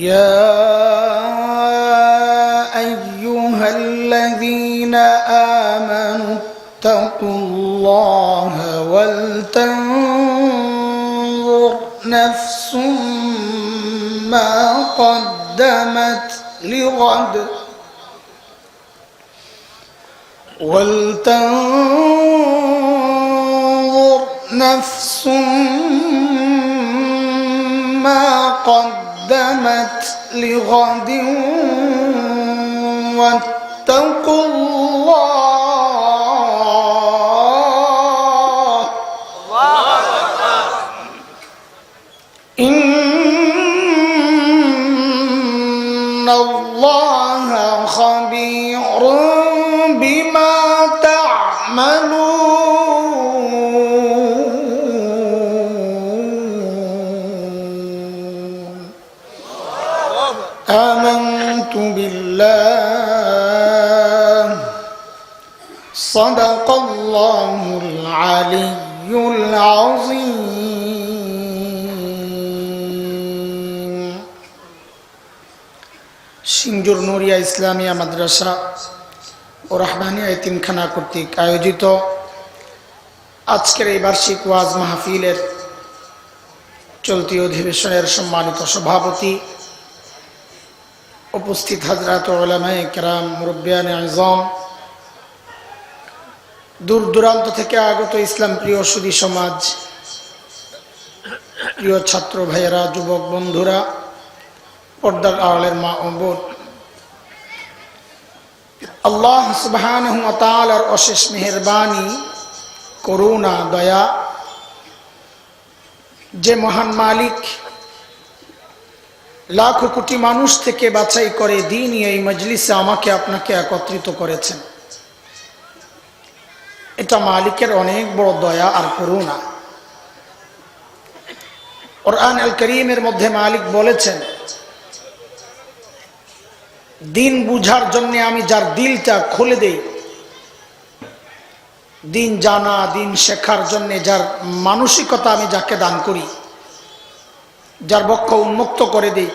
يا أيها الذين آمنوا اتقوا الله ولتنظر نفس ما قدمت لغد. ولتنظر نفس ما قدمت لغد واتقوا صدق الله العلي العظيم সিঞ্জুর নুরিয়া ইসলামিয়া মাদ্রাসা ও রহমানিয়া এতিমখানা কর্তৃক আয়োজিত আজকের এই বার্ষিক ওয়াজ মাহফিলের চলতি অধিবেশনের সম্মানিত সভাপতি উপস্থিত হাজরাত ওলামায় কেরাম মুরব্বিয়ান আজম দূর দূরান্ত থেকে আগত ইসলাম প্রিয় সুদী সমাজ, প্রিয় ছাত্র ভাইয়েরা, যুবক বন্ধুরা, পর্দার আড়ালের মা বোন, আল্লাহ সুবহান তালার অশেষ মেহরবানি, করুণা, দয়া, যে মহান মালিক লাখো কোটি মানুষ থেকে বাছাই করে দিন এই মজলিসে আমাকে আপনাকে একত্রিত করেছেন। এটা মালিকের অনেক বড় দয়া আর করুণা। কোরআন আল করিমের মধ্যে মালিক বলেছেন, দিন বুঝার জন্য আমি যার দিলটা খুলে দেই, দিন জানা, দিন শেখার জন্য যার মানসিকতা আমি যাকে দান করি, যার বক্ষ উন্মুক্ত করে দিই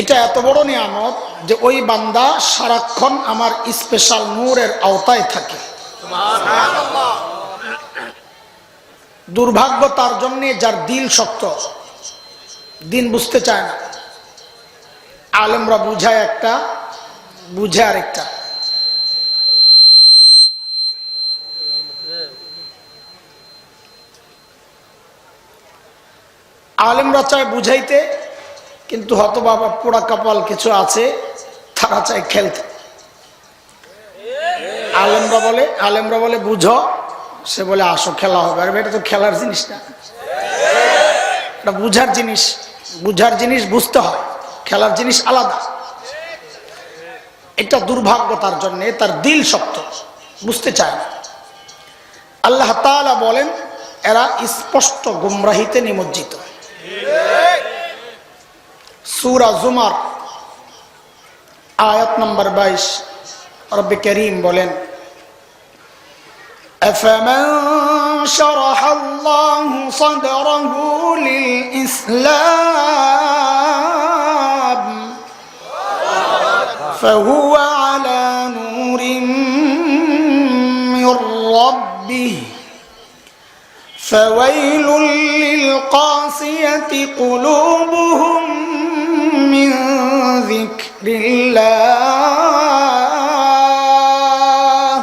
এটা এত বড় নিয়ামত যে ওই বান্দা সারাক্ষণ আমার স্পেশাল নূরের আওতায় থাকে। দুর্ভাগ্য তার জন্যে যার দিল শক্ত, দিন বুঝতে চায় না। আলেমরা বুঝায় একটা বুঝে আরেকটা। আলেমরা চায় বুঝাইতে কিন্তু হত বাবা পোড়া কপাল কিছু আছে, তারা চায় খেলতে। আলেমরা বলে আলেমরা বলে, বুঝো। সে বলে, আসো, খেলা হবে। আর এটা তো খেলার জিনিস না। এটা বুঝার জিনিস। বুঝার জিনিস বুঝতে হয়। খেলার জিনিস আলাদা। এটা দুর্ভাগ্য তার জন্য, তার দিল শক্ত। বুঝতে চায় না। আল্লাহ তালা বলেন, এরা স্পষ্ট গুমরাহিতে নিমজ্জিত। সুরা জুমার আয়াত নম্বর বাইশ রব্বে করিম বলেন أفمن شرح الله صدره للإسلام فهو على نور من ربه فويل للقاسية قلوبهم من ذكر الله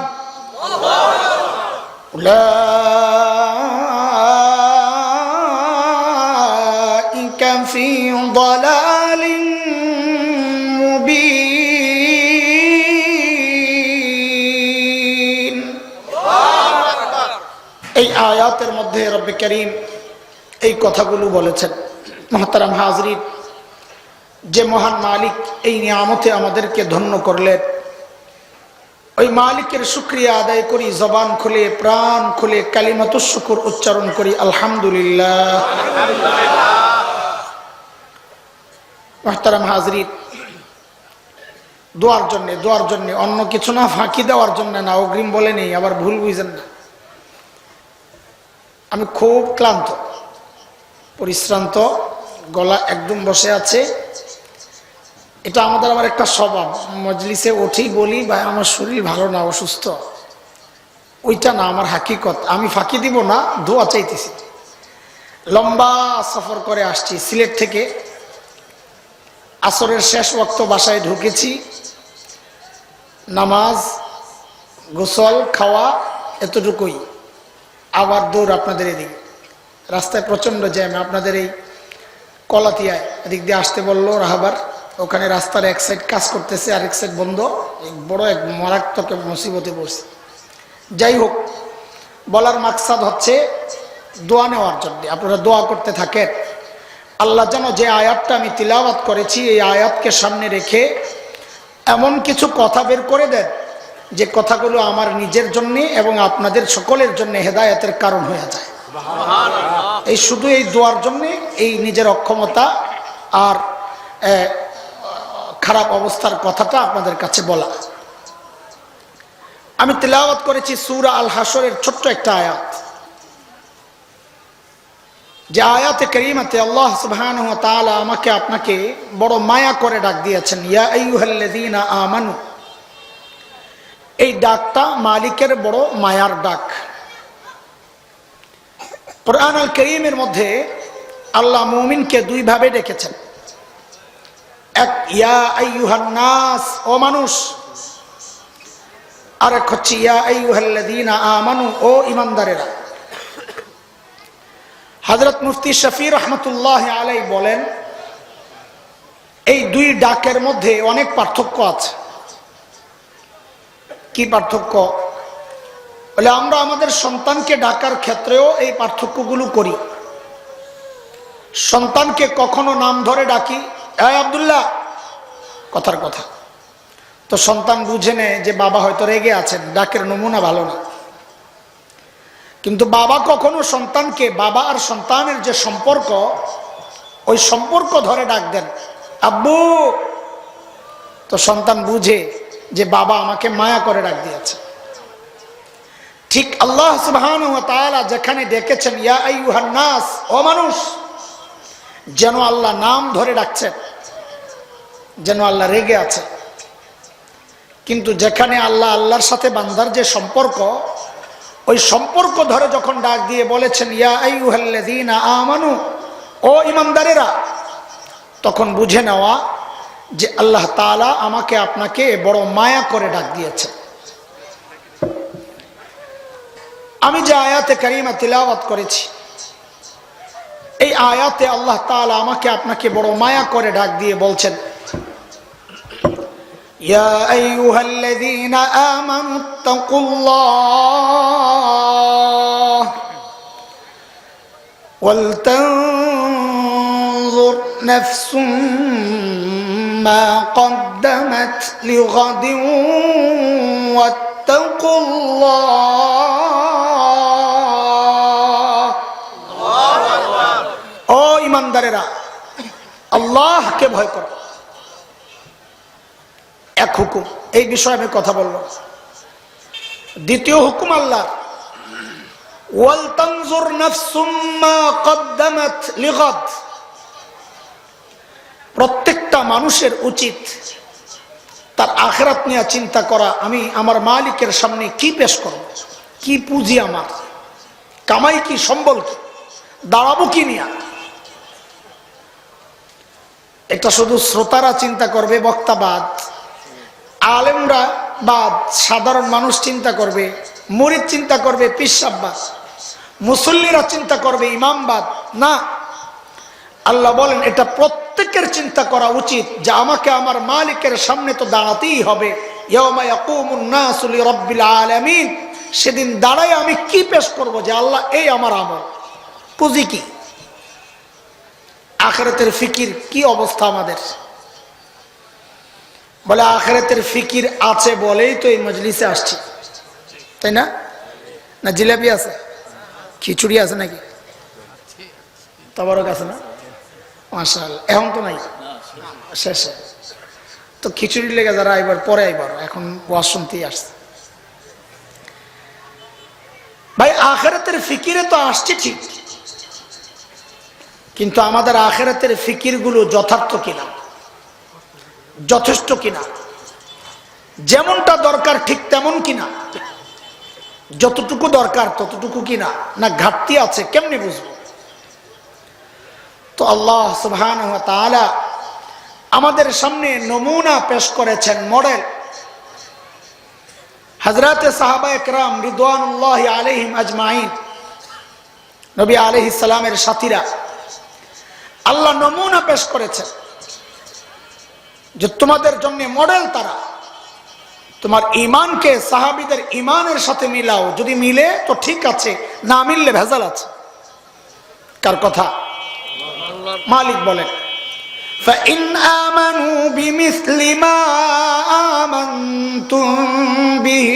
أولئك في ضلال مبين এই আয়াতের মধ্যে রব্বে করিম এই কথাগুলো বলেছেন মহতারাম হাজরিন যে মহান মালিক এই নিয়ামতে আমাদেরকে ধন্য করলেন। ওই মালিকের শুক্রিয়া আদায় করি, জবান খুলে, প্রাণ খুলে কালিমাত শুকুর উচ্চারণ করি, আলহামদুলিল্লাহ। মহতারাম হাজরিন, দোয়ার জন্যে দোয়ার জন্যে, অন্য কিছু না, ফাঁকি দেওয়ার জন্য না, অগ্রিম বলে নেই, আবার ভুল বুঝেন না। আমি খুব ক্লান্ত, পরিশ্রান্ত, গলা একদম বসে আছে। এটা আমাদের আবার একটা স্বভাব। মজলিসে উঠেই বলি, ভাই, আমার শরীর ভালো না, অসুস্থ। ওইটা না, আমার হাকিকত। আমি ফাঁকি দিব না, দোয়া চাইতেছি। লম্বা সফর করে আসছি। সিলেট থেকে আসরের শেষ ওক্ত বাসায় ঢুকেছি। নামাজ, গোসল, খাওয়া এতটুকুই। আবার দৌড় আপনাদের এদিকে। রাস্তায় প্রচণ্ড জ্যাম। আপনাদের এই কলাতিয়ায় এদিক দিয়ে আসতে বলল রাহাবার। ওখানে রাস্তার এক সাইড কাজ করতেছে আর এক সাইড বন্ধ। এক বড় এক মারাত্মক মুসিবতে পড়ছে। যাই হোক বলার মাকসাদ হচ্ছে দোয়া নেওয়ার জন্য। আপনারা দোয়া করতে থাকেন। আল্লাহ যেন যে আয়াতটা আমি তিলাবাত করেছি এই আয়াতকে সামনে রেখে এমন কিছু কথা বের করে দেন যে কথাগুলো আমার নিজের জন্য এবং আপনাদের সকলের জন্য হেদায়তের কারণ হয়ে যায়। এই শুধু এই দোয়ার জন্যে এই নিজের অক্ষমতা আর খারাপ অবস্থার কথাটা আপনাদের কাছে বলা। আমি তেলাওয়াত করেছি সুরা আল হাসরের ছোট্ট একটা আয়াত। যে আয়াতে করিমাতে আল্লাহ সুবহান আমাকে আপনাকে বড় মায়া করে ডাক দিয়েছেন, ইয়া আমানু। এই ডাকটা মালিকের বড় মায়ার ডাক। কোরআন আল করিমের মধ্যে আল্লাহ মুমিনকে দুইভাবে ডেকেছেন। এক, ইয়া নাস, ও মানুষ। আর এক হচ্ছে, ইয়া আমানু, ও ইমানদারেরা। হযরত মুফতি শফি রহমতুল্লাহ আলাই বলেন, এই দুই ডাকের মধ্যে অনেক পার্থক্য আছে। কি পার্থক্য? বলে, আমরা আমাদের সন্তানকে ডাকার ক্ষেত্রেও এই পার্থক্যগুলো করি। সন্তানকে কখনো নাম ধরে ডাকি হ্যাঁ আবদুল্লাহ, কথার কথা। তো সন্তান বুঝে নেয় যে বাবা হয়তো রেগে আছেন, ডাকের নমুনা ভালো না। কিন্তু বাবা কখনো সন্তানকে, বাবা আর সন্তানের যে সম্পর্ক, ওই সম্পর্ক ধরে ডাক দেন, আব্বু তো সন্তান বুঝে যে বাবা আমাকে মায়া করে ডাক দিয়েছে। ঠিক আল্লাহ সুবহান যেখানে ডেকেছেন, ইয়া আইয়ুহান নাস, ও মানুষ যেন আল্লাহ নাম ধরে ডাকছেন, যেন আল্লাহ রেগে আছে কিন্তু যেখানে আল্লাহ আল্লাহর সাথে বান্দার যে সম্পর্ক, ওই সম্পর্ক ধরে যখন ডাক দিয়ে বলেছেন, ইয়া আমানু ও ইমানদারেরা, তখন বুঝে নেওয়া যে আল্লাহ তাআলা আমাকে আপনাকে বড় মায়া করে ডাক দিয়েছে আমি যে আয়াতে কারিমা তিলাওয়াত করেছি এই আয়াতে আল্লাহ তাআলা আমাকে আপনাকে বড় মায়া করে ডাক দিয়ে বলছেন يا أيها الذين آمنوا اتقوا الله ولتنظر نفس ما قدمت لغد واتقوا الله ইমানদারেরা আল্লাহকে ভয় করো। এক হুকুম, এই বিষয়ে আমি কথা বলব। দ্বিতীয় হুকুম আল্লাহ প্রত্যেকটা মানুষের উচিত তার আখরাত নিয়ে চিন্তা করা, আমি আমার মালিকের সামনে কি পেশ করব? কি পুঁজি আমার? কামাই কি, সম্বল কি? দাঁড়াবো কি নিয়া? এটা শুধু শ্রোতারা চিন্তা করবে বক্তাবাদ আলেমরা বা সাধারণ মানুষ চিন্তা করবে, মরিদ চিন্তা করবে পিসাব্বাদ মুসল্লিরা চিন্তা করবে ইমামবাদ না, আল্লাহ বলেন, এটা প্রত্যেকের চিন্তা করা উচিত যে আমাকে আমার মালিকের সামনে তো দাঁড়াতেই হবে। সেদিন দাঁড়ায় আমি কি পেশ করব যে আল্লাহ এই আমার আমল। পুঁজি কি? আখেরাতের ফিকির কি অবস্থা আমাদের? বলে আখেরাতের ফিকির আছে বলেই তো এই মজলিসে আসছি। তাই না? না জিলাপি আছে? খিচুড়ি আছে নাকি? তবরক আছে না? মাসাল এখন তো নাই? শেষে। তো খিচুড়ি লেগে যারা এবার, পরে আইবার এখন ওয়াজ আসছে। ভাই, আখেরাতের ফিকিরে তো আসছে ঠিক। কিন্তু আমাদের আখেরাতের ফিকিরগুলো যথার্থ কিনা? যথেষ্ট কিনা? যেমনটা দরকার ঠিক তেমন কিনা? যতটুকু দরকার ততটুকু কিনা? না, ঘাটতি আছে, কেমনি বুঝব? তো আল্লাহ সুবহান আমাদের সামনে নমুনা পেশ করেছেন মডেল। হজরত সাহাবা একরাম রিদওয়ানুল্লাহ আলহিম আজমাইন। নবী আলহ ইসলামের সাথীরা আল্লাহ নমুনা পেশ করেছেন যে তোমাদের জন্য মডেল তারা তোমার ইমানকে সাহাবিদের ইমানের সাথে মিলাও যদি মিলে তো ঠিক আছে না মিললে ভেজাল আছে কার কথা মালিক বলেন فإن آمنوا بمثل ما آمنتم به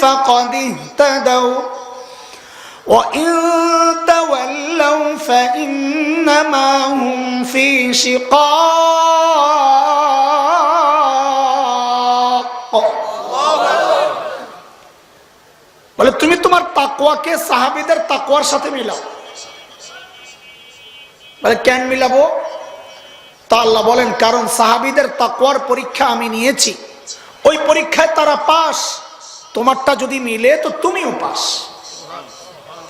فقد اهتدوا وإن تولوا فإنما هم في شقاق বলে তুমি তোমার তাকুয়াকে সাহাবিদের তাকুয়ার সাথে মিলাও বলে কেন মিলাবো তা আল্লাহ বলেন কারণ সাহাবিদের তাকুয়ার পরীক্ষা আমি নিয়েছি ওই পরীক্ষায় তারা পাস তোমারটা যদি মিলে তো তুমিও পাস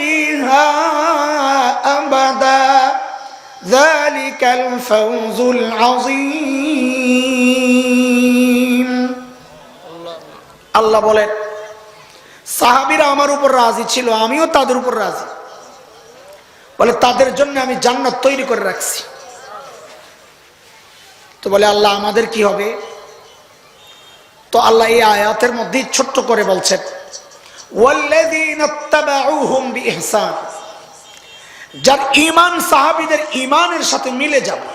فيها أبدا ذلك الفوز العظيم আল্লাহ বলেন সাহাবিরা আমার উপর রাজি ছিল আমিও তাদের উপর রাজি বলে তাদের জন্য আমি জান্নাত তৈরি করে রাখছি তো বলে আল্লাহ আমাদের কি হবে তো আল্লাহ এই আয়াতের মধ্যে ছোট্ট করে বলছেন ওয়াল্লাযীনা ইত্তাবাউহুম বিইহসান যার ঈমান সাহাবীদের ইমানের সাথে মিলে যাবে,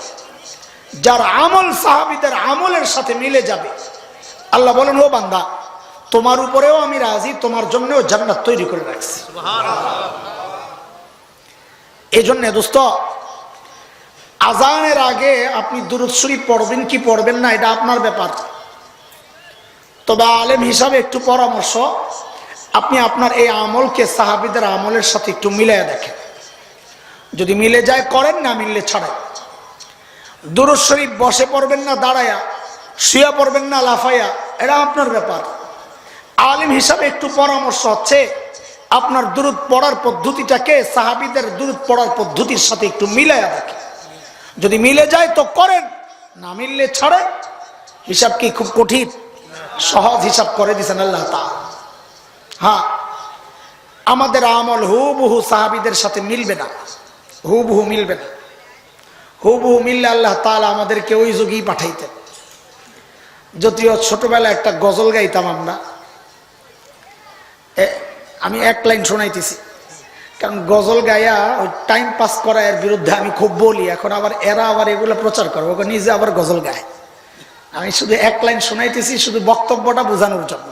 যার আমল সাহাবীদের আমলের সাথে মিলে যাবে, আল্লাহ বলেন, ও বান্দা, তোমার উপরেও আমি রাজি, তোমার জন্যও জান্নাত তৈরি করে রাখছি। এই জন্য দোস্ত আজানের আগে আপনি দুরুদ পড়বেন কি পড়বেন না, এটা আপনার ব্যাপার। তবে আলেম হিসাবে একটু পরামর্শ আপনি আপনার এই আমলকে সাহাবিদের আমলের সাথে একটু মিলিয়ে দেখেন। যদি মিলে যায়, করেন না মিললে ছাড়েন। দুরুদ শরীফ বসে পড়বেন না, দাঁড়ায়া। শুয়ে পড়বেন না, লাফাইয়া। এটা আপনার ব্যাপার। আলিম হিসাবে একটু পরামর্শ হচ্ছে, আপনার দূরত পড়ার পদ্ধতিটাকে সাহাবিদের দূরত পড়ার পদ্ধতির সাথে একটু মিলাইয়া দেখেন। যদি মিলে যায়, তো করেন। না মিললে ছাড়েন। হিসাব কি খুব কঠিন? সহজ হিসাব করে দিছেন আল্লাহ তা হ্যাঁ আমাদের আমল হুবহু সাহাবিদের সাথে মিলবে না। হুবহু মিলবে না। হুবহু মিললে আল্লাহ তালা আমাদেরকে ওই যুগেই পাঠাইতেন। যদিও ছোটবেলায় একটা গজল গাইতাম আমরা। আমি এক লাইন শোনাইতেছি। কারণ গজল গায়া ওই টাইম পাস করা এর বিরুদ্ধে আমি খুব বলি, এখন আবার এরা আবার এগুলো প্রচার করে, ওকে নিজে আবার গজল গায়। আমি শুধু এক লাইন শোনাইতেছি, শুধু বক্তব্যটা বোঝানোর জন্য।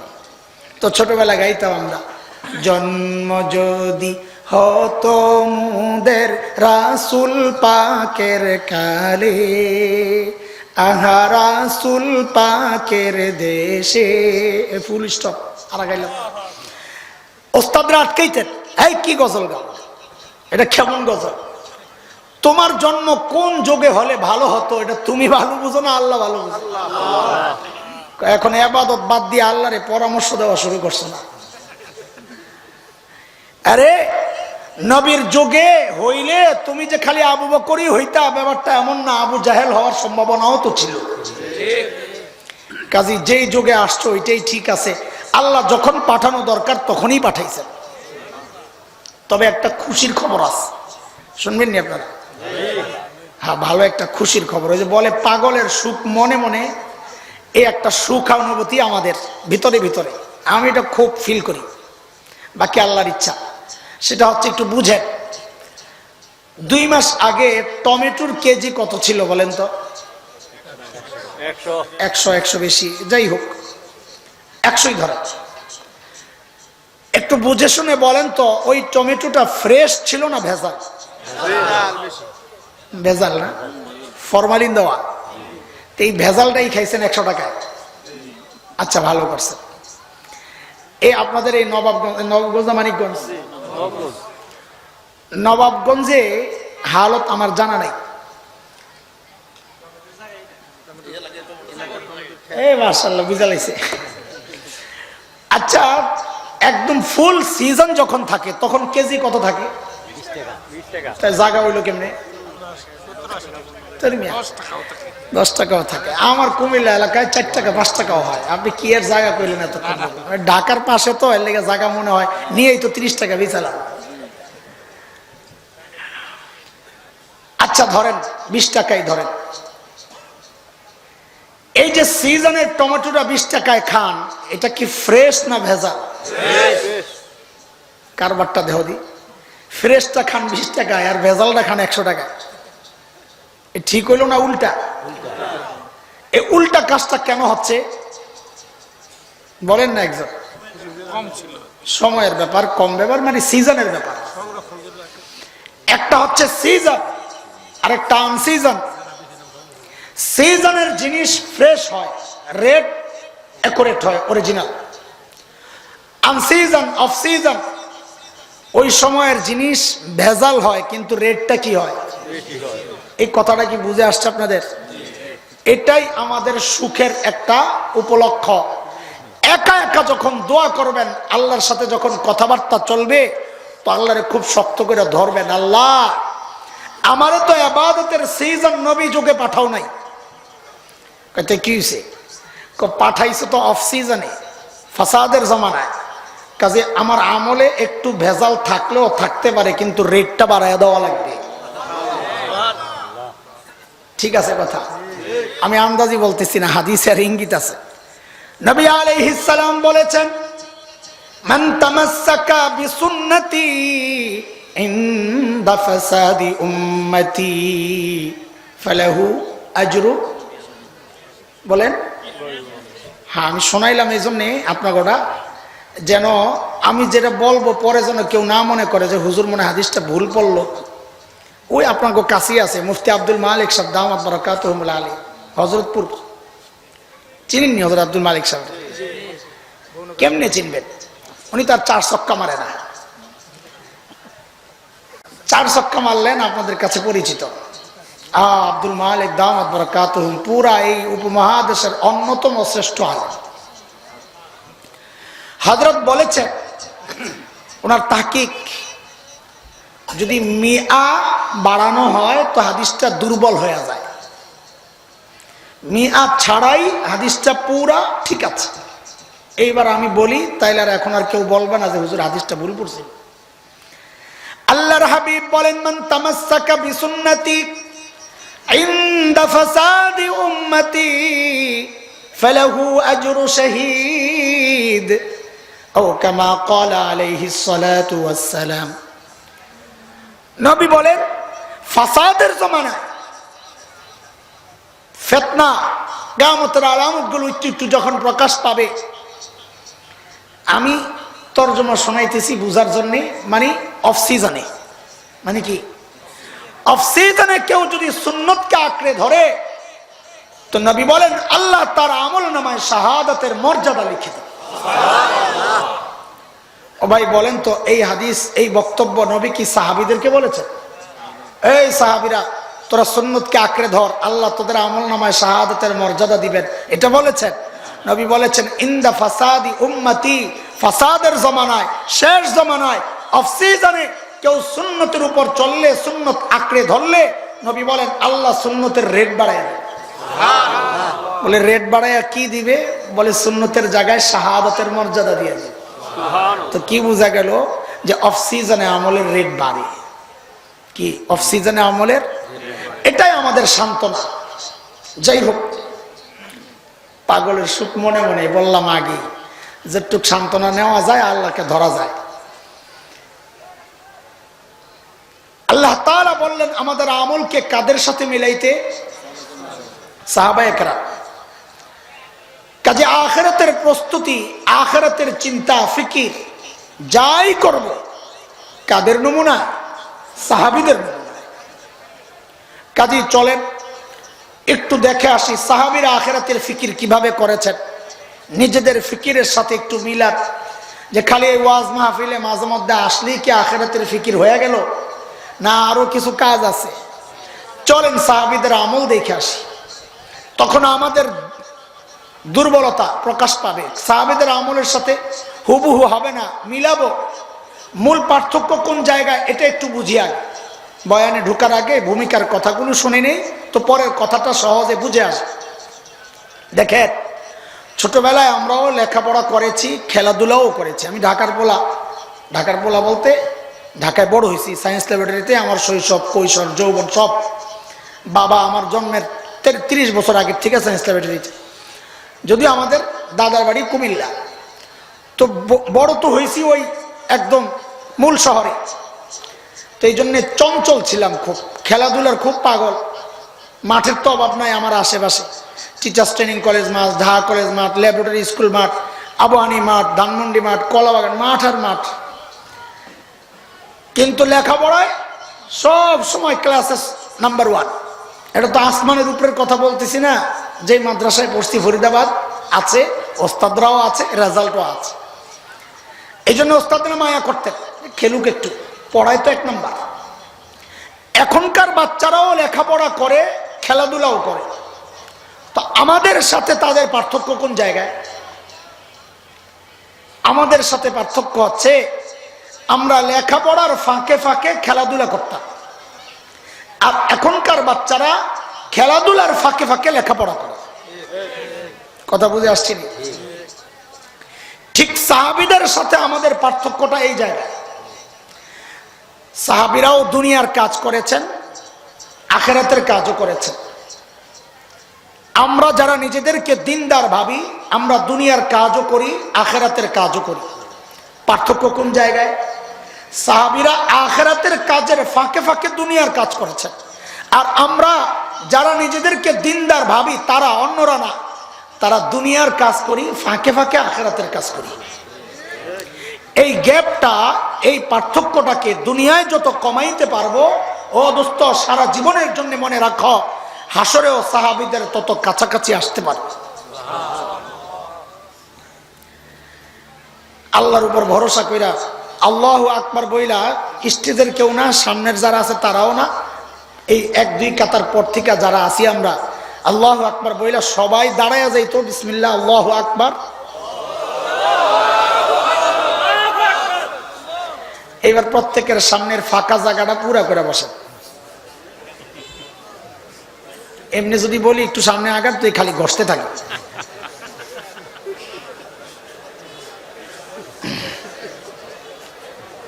তো ছোটবেলা গাইতাম আমরা। জন্ম যদি হতো মুদের রাসুল পাকের কালে, আহা রাসুল পাকের দেশে ফুল স্টপ আর গাইলাম ওস্তাদরা আটকাইতেন, এই কি গজল গাও এটা কেমন গজল? তোমার জন্ম কোন যোগে হলে ভালো হতো? এটা তুমি ভালো বুঝো না, আল্লাহ ভালো বুঝো। এখন এবাদত বাদ দিয়ে আল্লাহরে পরামর্শ দেওয়া শুরু করছে না। আরে, নবীর যোগে হইলে তুমি যে খালি আবু বকরই হইতা, ব্যাপারটা এমন না, আবু জাহেল হওয়ার সম্ভাবনাও তো ছিল। কাজী, যেই যোগে আসছো, ওইটাই ঠিক আছে। আল্লাহ যখন পাঠানো দরকার, তখনই পাঠাইছেন। তবে একটা খুশির খবর আছে। শুনবেন নি আপনারা? হ্যাঁ ভালো একটা খুশির খবর। ওই যে বলে, পাগলের সুখ মনে মনে এই একটা সুখ অনুভূতি আমাদের ভিতরে ভিতরে। আমি এটা খুব ফিল করি। বাকি আল্লাহর ইচ্ছা। সেটা হচ্ছে একটু বুঝেন। দুই মাস আগে টমেটোর কেজি কত ছিল বলেন তো? একশো একশো বেশি। যাই হোক একশোই ধরা একটু বুঝে শুনে বলেন তো ওই টমেটোটা ফ্রেশ ছিল না ভেজাল? ভেজাল না? ফরমালিন দেওয়া। এই ভেজালটাই খাইছেন একশো টাকায়। আচ্ছা ভালো করছেন। এই আপনাদের এই নবাবগঞ্জ নবাবগঞ্জ না মানিকগঞ্জ? নবাবগঞ্জে হালত আমার জানা নাই। এই মার্শাল্লাহ বুঝা আচ্ছা একদম ফুল সিজন যখন থাকে তখন কেজি কত থাকে? টাকা। জায়গা হইল কেমনে? দশ টাকাও থাকে। আমার কুমিল্লা এলাকায় চার টাকা, পাঁচ টাকাও হয়। আপনি কি এর জায়গা করলেন এত ঢাকার পাশে তো, এর লেগে জায়গা মনে হয়, নিয়েই তো তিরিশ টাকা বিচালাম। আচ্ছা ধরেন, বিশ টাকাই ধরেন। এই যে সিজনের টমেটোটা বিশ টাকায় খান, এটা কি ফ্রেশ না ভেজাল? কারবারটা দেহ দি। ফ্রেশটা খান বিশ টাকায়, আর ভেজালটা খান একশো টাকায়। ঠিক হইল না উল্টা? এই উল্টা কাজটা কেন হচ্ছে? বলেন না একজন। সময়ের ব্যাপার কম ব্যাপার মানে সিজনের ব্যাপার। একটা হচ্ছে সিজন আর একটা আনসিজন। সিজনের জিনিস ফ্রেশ হয় রেড অ্যাকুরেট হয় অরিজিনাল। আনসিজন অফ সিজন ওই সময়ের জিনিস ভেজাল হয় কিন্তু রেটটা কি হয়। এই কথাটা কি বুঝে আসছে আপনাদের? এটাই আমাদের সুখের একটা উপলক্ষ। একা একা যখন দোয়া করবেন, আল্লাহর সাথে যখন কথাবার্তা চলবে, তো আল্লাহরে খুব শক্ত করে ধরবেন, আল্লাহ, আমারে তো আবাদতের সিজন নবী যুগে পাঠাও নাই। কতে কি হয়েছে পাঠাইছে তো অফ সিজনে ফাসাদের জমানায়। কাজে আমার আমলে একটু ভেজাল থাকলেও থাকতে পারে, কিন্তু রেটটা বাড়ায় দেওয়া লাগবে। ঠিক আছে কথা। আমি আন্দাজি বলতেছি না, হাদিসের ইঙ্গিত আছে। নবী আলাইহিস সালাম বলেছেন, মান তামাসসাকা বিসুন্নতি ইনদা ফাসাদি উম্মতি ফালাহু আজরু। বলেন? হ্যাঁ আমি শোনাইলাম এই জন্যে আপনার যেন আমি যেটা বলব পরে যেন কেউ না মনে করে যে হুজুর মনে হাদিসটা ভুল পড়ল। ওই আপনাকে কাছেই আছে, মুফতি আব্দুল মালিক সাহেব, দামাত বরকাত আলী, হজরতপুর। চিনেননি হজরত আব্দুল মালিক সাহেব? কেমনে চিনবেন? উনি তার চার ছক্কা মারে না। চার ছক্কা মারলেন আপনাদের কাছে পরিচিত। আব্দুল মালিক, দামাত বরকাত পুরা এই উপমহাদেশের অন্যতম শ্রেষ্ঠ আলম। হজরত বলেছেন, ওনার তাকিক যদি মিয়া বাড়ানো হয়, তো হাদিসটা দুর্বল হয়ে যায়। মিয়া ছাড়াই হাদিসটা পুরা ঠিক আছে। এইবার আমি বলি, তাইলে আর এখন আর কেউ বলবে না যে, হুজুর, হাদিসটা ভুল পড়ছে। আল্লাহর হাবিব বলেন, মান তামাসসাকা বিসুন্নতি ইনদা ফাসাদি উম্মতি ফালাহু আজরু শাহীদ। ও কামা ক্বালা আলাইহিস সালাতু ওয়াস সালাম নবী বলেন, ফাসাদের জমানায় ফেতনা গামতের আলামতগুলো একটু একটু যখন প্রকাশ পাবে, আমি তর্জমা শোনাইতেছি বুঝার জন্যে মানে অফ সিজনে মানে কি? অফ সিজনে কেউ যদি সুন্নতকে আঁকড়ে ধরে, তো নবী বলেন, আল্লাহ তার আমল নামায় শাহাদাতের মর্যাদা লিখে দেন। ও ভাই, বলেন তো, এই হাদিস, এই বক্তব্য নবী কি সাহাবিদেরকে বলেছেন এই সাহাবিরা, তোরা সুন্নতকে আঁকড়ে ধর, আল্লাহ তোদের আমল নামায় শাহাদতের মর্যাদা দিবেন। এটা বলেছেন? নবী বলেছেন, ইন্দা ফাসাদি উম্মতি, ফাসাদের জমানায়, শেষ জমানায় অফ সিজনে কেউ সুন্নতের উপর চললে, সুন্নত আঁকড়ে ধরলে, নবী বলেন, আল্লাহ সুন্নতের রেট বাড়ায় বলে, রেট বাড়ায় কি দিবে? বলে, সুন্নতের জায়গায় শাহাদাতের মর্যাদা দিয়ে দেবে। তো কি বোঝা গেল যে অফ সিজনে আমলের রেট বাড়ে? কি? অফ সিজনে আমলের এটাই আমাদের সান্ত্বনা। যাই হোক, পাগলের সুখ মনে মনে বললাম আগে, যেটুক সান্ত্বনা নেওয়া যায়, আল্লাহকে ধরা যায়। আল্লাহ তাআলা বললেন, আমাদের আমলকে কাদের সাথে মিলাইতে? সাহাবায়করা কাজে আখেরাতের প্রস্তুতি, আখেরাতের চিন্তা, ফিকির, যাই করব, কাদের নমুনা, সাহাবিদের নমুনা। কাজে চলেন, একটু দেখে আসি সাহাবিরা আখেরাতের ফিকির কীভাবে করেছেন। নিজেদের ফিকিরের সাথে একটু মিলাত যে খালি এই ওয়াজ মাহফিলে মাঝে মধ্যে আসলেই কি আখেরাতের ফিকির হয়ে গেল? না, আরও কিছু কাজ আছে। চলেন সাহাবিদের আমল দেখে আসি। তখন আমাদের দুর্বলতা প্রকাশ পাবে। সাহাবেদের আমলের সাথে হুবহু হবে না, মিলাবো। মূল পার্থক্য কোন জায়গায়, এটা একটু বুঝি আগে। বয়ানে ঢুকার আগে ভূমিকার কথাগুলো শুনে নেই, তো পরের কথাটা সহজে বুঝে আসবে। দেখেন, ছোটবেলায় আমরাও লেখাপড়া করেছি, খেলাধুলাও করেছি। আমি ঢাকার পোলা। ঢাকার পোলা বলতে, ঢাকায় বড় হয়েছি, সায়েন্স ল্যাবরেটরিতে আমার শৈশব, কৈশোর, যৌবন সব। বাবা আমার জন্মের তিরিশ বছর আগের থেকে সায়েন্স ল্যাবরেটরিতে। যদিও আমাদের দাদার বাড়ি কুমিল্লা। তো বড় তো হয়েছি ওই একদম মূল শহরে। তো এই জন্যে চঞ্চল ছিলাম খুব। খেলাধুলার খুব পাগল। মাঠের তো অভাব নয় আমার আশেপাশে। টিচার্স ট্রেনিং কলেজ মাঠ, ঢাকা কলেজ মাঠ ল্যাবরেটরি স্কুল মাঠ, আবহানি মাঠ, ধানমন্ডি মাঠ, কলাবাগান মাঠ আর মাঠ। কিন্তু লেখাপড়ায় সব সময় ক্লাসে নাম্বার ওয়ান এটা তো আসমানের উপরের কথা বলতেছি না। যে মাদ্রাসায় পড়ছি ফরিদাবাদ আছে, ওস্তাদরাও আছে, রেজাল্টও আছে। এই জন্য ওস্তাদরা মায়া করতেন, খেলুক একটু, পড়ায় তো এক নম্বর। এখনকার বাচ্চারাও লেখাপড়া করে, খেলাধুলাও করে। তো আমাদের সাথে তাদের পার্থক্য কোন জায়গায়? আমাদের সাথে পার্থক্য হচ্ছে, আমরা লেখাপড়ার ফাঁকে ফাঁকে খেলাধুলা করতাম। আর এখনকার বাচ্চারা খেলাধুলার ফাঁকে ফাঁকে লেখাপড়া করে। কথা বুঝে আসছি নি? ঠিক সাহাবিদের সাথে আমাদের পার্থক্যটা এই জায়গায়। সাহাবিরাও দুনিয়ার কাজ করেছেন, আখেরাতের কাজও করেছেন। আমরা যারা নিজেদেরকে দিনদার ভাবি, আমরা দুনিয়ার কাজও করি, আখেরাতের কাজও করি। পার্থক্য কোন জায়গায়? সাহাবিরা আখেরাতের কাজের ফাঁকে ফাঁকে দুনিয়ার কাজ করেছেন। আর আমরা যারা নিজেদেরকে দিনদার ভাবি, তারা অন্যরা না। তারা দুনিয়ার কাজ করি, ফাঁকে ফাঁকে আখেরাতের কাজ করি। এই গ্যাপটা, এই পার্থক্যটাকে দুনিয়ায় যত কমাইতে পারব, ও দোস্ত, সারা জীবনের জন্য মনে রাখো হাসরেও সাহাবিদের তত কাছাকাছি আসতে পারবে আল্লাহর উপর ভরসা কইরা, আল্লাহ আকবার বইলা, স্ত্রীদের কেউ না, সামনের যারা আছে তারাও না। এই এক, দুই কাতার পর থেকে যারা আছি আমরা, আল্লাহ আকবার বইলা সবাই দাঁড়াইয়া যাইতো বিসমিল্লা আল্লাহ আকবার। এবার প্রত্যেকের সামনের ফাঁকা জায়গাটা পুরা করে বসে। এমনি যদি বলি, একটু সামনে আগার, তুই খালি ঘষতে থাকি।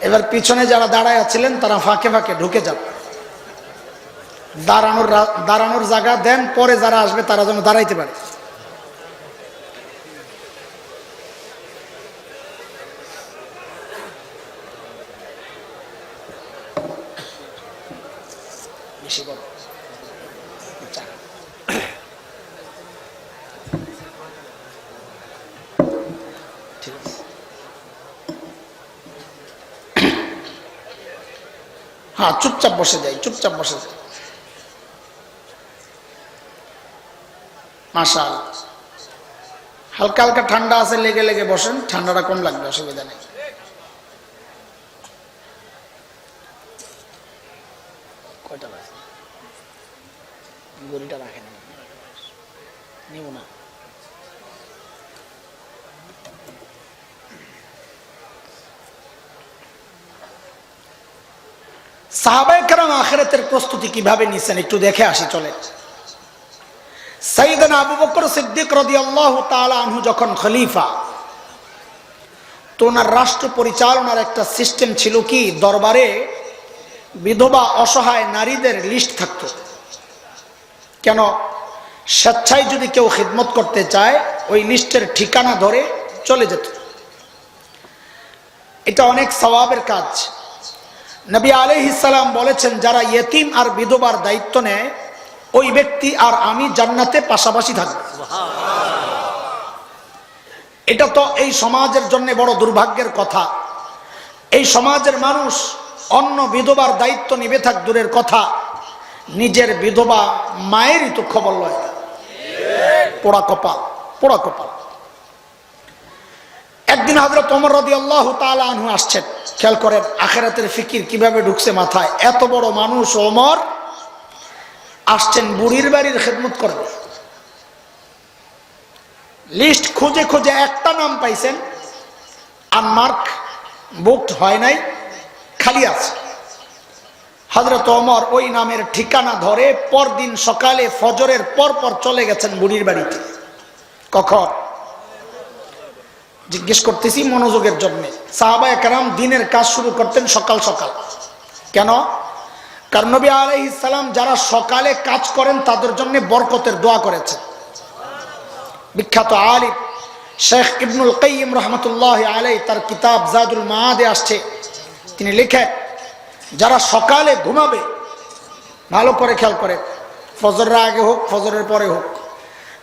এবার পিছনে যারা দাঁড়ায় ছিলেন, তারা ফাঁকে ফাঁকে ঢুকে যান। দাঁড়ানোর দাঁড়ানোর জায়গা দেন, পরে যারা আসবে তারা যেন দাঁড়াইতে পারে। হ্যাঁ চুপচাপ বসে যাই, চুপচাপ বসে যাই। মাসাল হালকা হালকা ঠান্ডা আছে লেগে লেগে বসেন ঠান্ডাটা কম লাগবে অসুবিধা নেই। কয়টা বাজে? গড়িটা রাখেন। নিব না। সাহাবাই কারাম আখেরাতের প্রস্তুতি কীভাবে নিচ্ছেন একটু দেখে আসি চলে সাইদান আবু বকর সিদ্দিক রদি আল্লাহ আনহু যখন খলিফা, তো ওনার রাষ্ট্র পরিচালনার একটা সিস্টেম ছিল কি? দরবারে বিধবা অসহায় নারীদের লিস্ট থাকত। কেন? স্বেচ্ছায় যদি কেউ খিদমত করতে চায়, ওই লিস্টের ঠিকানা ধরে চলে যেত। এটা অনেক সওয়াবের কাজ। নবী আলহিসাল্লাম বলেছেন, যারা ইয়েতিম আর বিধবার দায়িত্ব নেয় ওই ব্যক্তি আর আমি জান্নাতে পাশাপাশি থাকব। এটা তো এই সমাজের জন্য বড় দুর্ভাগ্যের কথা। এই সমাজের মানুষ অন্য বিধবার দায়িত্ব নিবে থাক দূরের কথা। নিজের বিধবা মায়েরই তো খবর লয়। পোড়া কপাল পোড়া কপাল। একদিন হজরত ওমর রদি আল্লাহ আনহু আসছেন। খেয়াল করেন, আখেরাতের ফিকির কীভাবে ঢুকছে মাথায়। এত বড় মানুষ ওমর আসছেন বুড়ির বাড়ির খেদমত করবে লিস্ট খুঁজে খুঁজে একটা নাম পাইছেন, আনমার্ক, বুকড হয় নাই, খালি আছে। হজরত ওমর ওই নামের ঠিকানা ধরে পরদিন সকালে ফজরের পর পর চলে গেছেন বুড়ির বাড়িতে। কখন? জিজ্ঞেস করতেছি মনোযোগের জন্য। সাহাবা একরাম দিনের কাজ শুরু করতেন সকাল সকাল। কেন? কারণ নবী আলাইসালাম যারা সকালে কাজ করেন, তাদের জন্য বরকতের দোয়া করেছেন। বিখ্যাত আলিম শেখ ইবনুল কাইম রহমতুল্লাহ আলাই তার কিতাব জাদুল মাহাদে আসছে। তিনি লিখেন, যারা সকালে ঘুমাবে, ভালো করে খেয়াল করে ফজরের আগে হোক, ফজরের পরে হোক,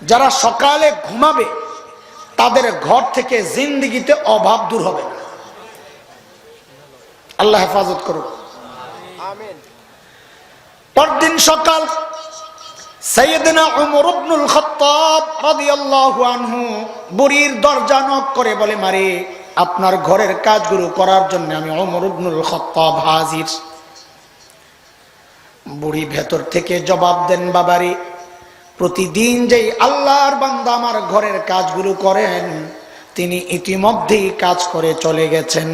যারা সকালে ঘুমাবে, তাদের ঘর থেকে জিন্দিগিতে অভাব দূর হবে আল্লাহ হেফাজত করুক পরদিন সকাল সৈয়দনা উমর ইবনুল খাত্তাব রাদিয়াল্লাহু আনহু বুড়ির দরজা নক করে বলে, মারে, আপনার ঘরের কাজগুলো করার জন্য আমি ওমর ইবনুল খাত্তাব হাজির। বুড়ি ভেতর থেকে জবাব দেন, বাবারে, প্রতিদিন যেই আল্লাহর বান্দা আমার ঘরের কাজগুলো করেন, তিনি ইতিমধ্যেই কাজ করে চলে গেছেন।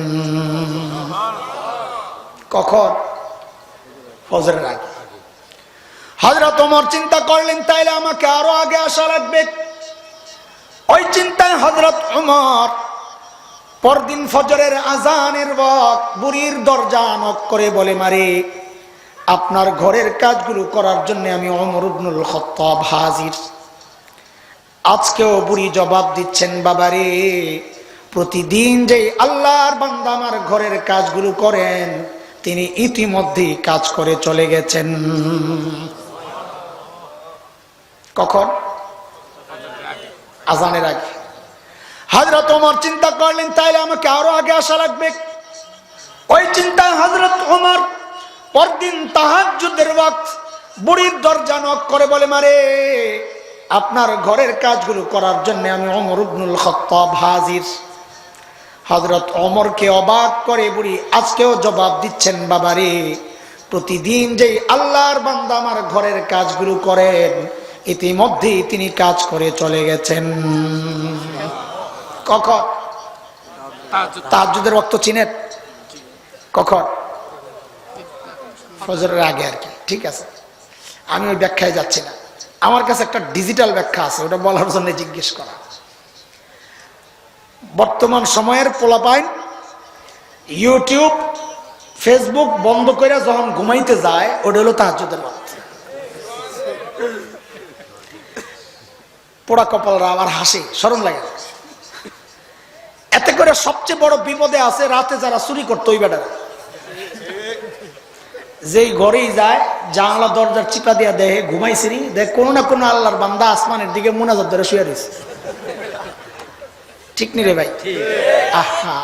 কখন? ফজরের আগে। হজরত ওমর চিন্তা করলেন, তাইলে আমাকে আরও আগে আসা লাগবে? ওই চিন্তায় হজরত ওমর পরদিন ফজরের আজানের বক বুড়ির দরজা নক করে বলে, মারে, আপনার ঘরের কাজগুলো করার জন্য আমি অমর ইবনুল খত্তাব হাজির। আজকেও বুড়ি জবাব দিচ্ছেন, বাবারে, প্রতিদিন যে আল্লাহর বান্দা আমার ঘরের কাজগুলো করেন, তিনি ইতিমধ্যেই কাজ করে চলে গেছেন। কখন? আজানের আগে। হজরত ওমর চিন্তা করলেন, তাইলে আমাকে আরও আগে আসা লাগবে। ওই চিন্তায় হজরত ওমর পরদিন তাহাজ্জুদের ওয়াক্ত বুড়ির দরজা নক করে বলে, মারে, আপনার ঘরের কাজগুলো করার জন্য আমি অমর ইবনুল খত্তাব হাজির। হজরত অমরকে অবাক করে বুড়ি, আজকেও জবাব দিচ্ছেন বাবারে, প্রতিদিন যেই আল্লাহর বান্দা আমার ঘরের কাজগুলো করেন ইতিমধ্যেই তিনি কাজ করে চলে গেছেন। কখন তাহাজুদের রক্ত চিনেন? কখন ফজরের আগে আর কি, ঠিক আছে। আমি ওই ব্যাখ্যায় যাচ্ছি না। আমার কাছে একটা ডিজিটাল ব্যাখ্যা আছে, ওটা বলার জন্য জিজ্ঞেস করা। বর্তমান সময়ের পোলাপাইন ইউটিউব, ফেসবুক বন্ধ করে যখন ঘুমাইতে যায়, ওটা হলো তাহাজুদের রক্ত। পোড়া কপালরা আবার হাসে সরম লাগে। এতে করে সবচেয়ে বড় বিপদে আছে রাতে যারা চুরি করতো ওই বেটারা। যেই ঘরেই যায় জানলা দরজার চিপা দিয়া দেহে ঘুমাইছিনি দেখ কোনো না কোনো আল্লাহর বান্দা আসমানের দিকে মোনাজার ধরে শুয়ে রয়েছে ঠিক নি রে ভাই? আহা।